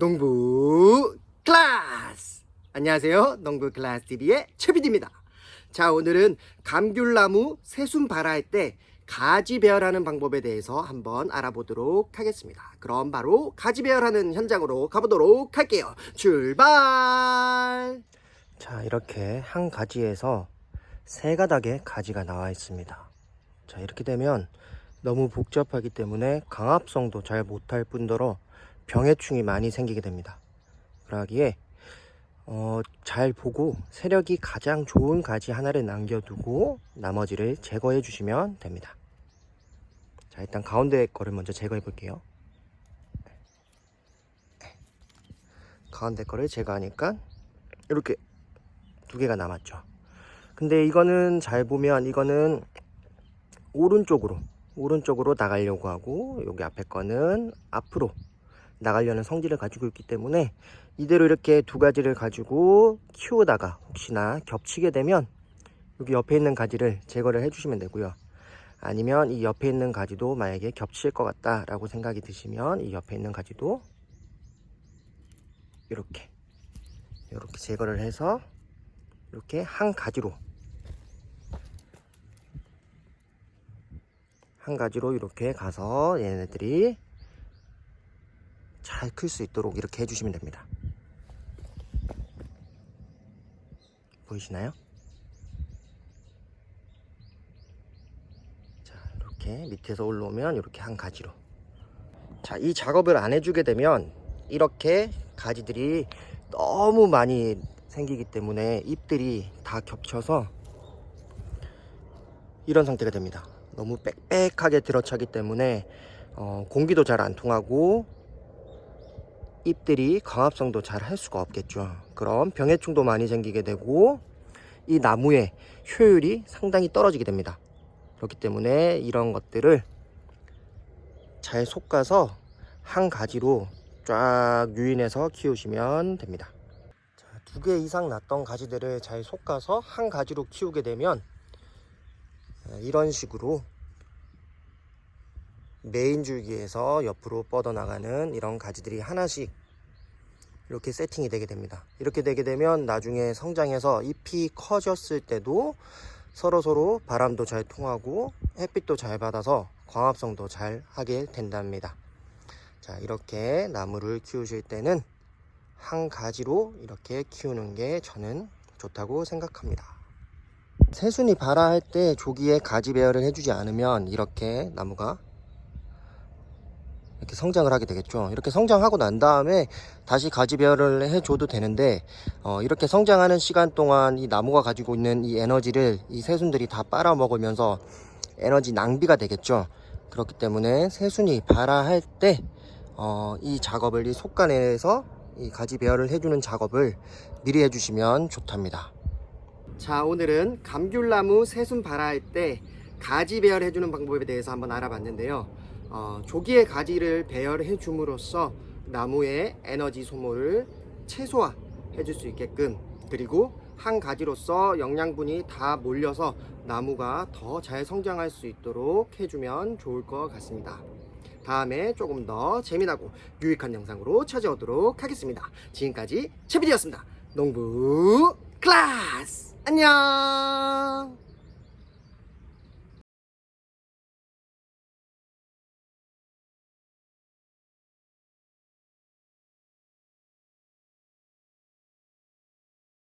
농부 클래스! 안녕하세요. 농부 클래스 TV의 최비디입니다. 자, 오늘은 감귤나무 새순 발화할 때 가지 배열하는 방법에 대해서 한번 알아보도록 하겠습니다. 그럼 바로 가지 배열하는 현장으로 가보도록 할게요. 출발! 자, 이렇게 한 가지에서 세 가닥의 가지가 나와 있습니다. 자, 이렇게 되면 너무 복잡하기 때문에 강합성도 잘 못할 뿐더러 병해충이 많이 생기게 됩니다. 그러기에 어, 잘 보고 세력이 가장 좋은 가지 하나를 남겨두고 나머지를 제거해 주시면 됩니다. 자, 일단 가운데 거를 먼저 제거해 볼게요. 가운데 거를 제거하니까 이렇게 두 개가 남았죠. 근데 이거는 잘 보면 이거는 오른쪽으로 오른쪽으로 나가려고 하고 여기 앞에 거는 앞으로 나가려는 성질을 가지고 있기 때문에 이대로 이렇게 두 가지를 가지고 키우다가 혹시나 겹치게 되면 여기 옆에 있는 가지를 제거를 해주시면 되고요. 아니면 이 옆에 있는 가지도 만약에 겹칠 것 같다라고 생각이 드시면 이 옆에 있는 가지도 이렇게 이렇게 제거를 해서 이렇게 한 가지로 한 가지로 이렇게 가서 얘네들이 잘 클 수 있도록 이렇게 해주시면 됩니다. 보이시나요? 자, 이렇게 밑에서 올라오면 이렇게 한 가지로. 자, 이 작업을 안 해주게 되면 이렇게 가지들이 너무 많이 생기기 때문에 잎들이 다 겹쳐서 이런 상태가 됩니다. 너무 빽빽하게 들어차기 때문에 어, 공기도 잘 안 통하고 잎들이 광합성도 잘 할 수가 없겠죠. 그럼 병해충도 많이 생기게 되고 이 나무의 효율이 상당히 떨어지게 됩니다. 그렇기 때문에 이런 것들을 잘 솎아서 한 가지로 쫙 유인해서 키우시면 됩니다. 두 개 이상 났던 가지들을 잘 솎아서 한 가지로 키우게 되면 이런 식으로 메인 줄기에서 옆으로 뻗어나가는 이런 가지들이 하나씩 이렇게 세팅이 되게 됩니다. 이렇게 되게 되면 나중에 성장해서 잎이 커졌을 때도 서로 서로 바람도 잘 통하고 햇빛도 잘 받아서 광합성도 잘 하게 된답니다. 자, 이렇게 나무를 키우실 때는 한 가지로 이렇게 키우는 게 저는 좋다고 생각합니다. 새순이 발화할 때 조기에 가지 배열을 해주지 않으면 이렇게 나무가 이렇게 성장을 하게 되겠죠. 이렇게 성장하고 난 다음에 다시 가지 배열을 해줘도 되는데 어, 이렇게 성장하는 시간 동안 이 나무가 가지고 있는 이 에너지를 이 새순들이 다 빨아먹으면서 에너지 낭비가 되겠죠. 그렇기 때문에 새순이 발화할 때 어, 이 작업을 이 속간에서 이 가지 배열을 해주는 작업을 미리 해주시면 좋답니다. 자 오늘은 감귤나무 새순 발화할 때 가지 배열해 주는 방법에 대해서 한번 알아봤는데요. 어, 조기에 가지를 배열해 줌으로써 나무의 에너지 소모를 최소화해 줄 수 있게끔 그리고 한 가지로서 영양분이 다 몰려서 나무가 더 잘 성장할 수 있도록 해주면 좋을 것 같습니다. 다음에 조금 더 재미나고 유익한 영상으로 찾아오도록 하겠습니다. 지금까지 채비디였습니다. 농부 클래스! 안녕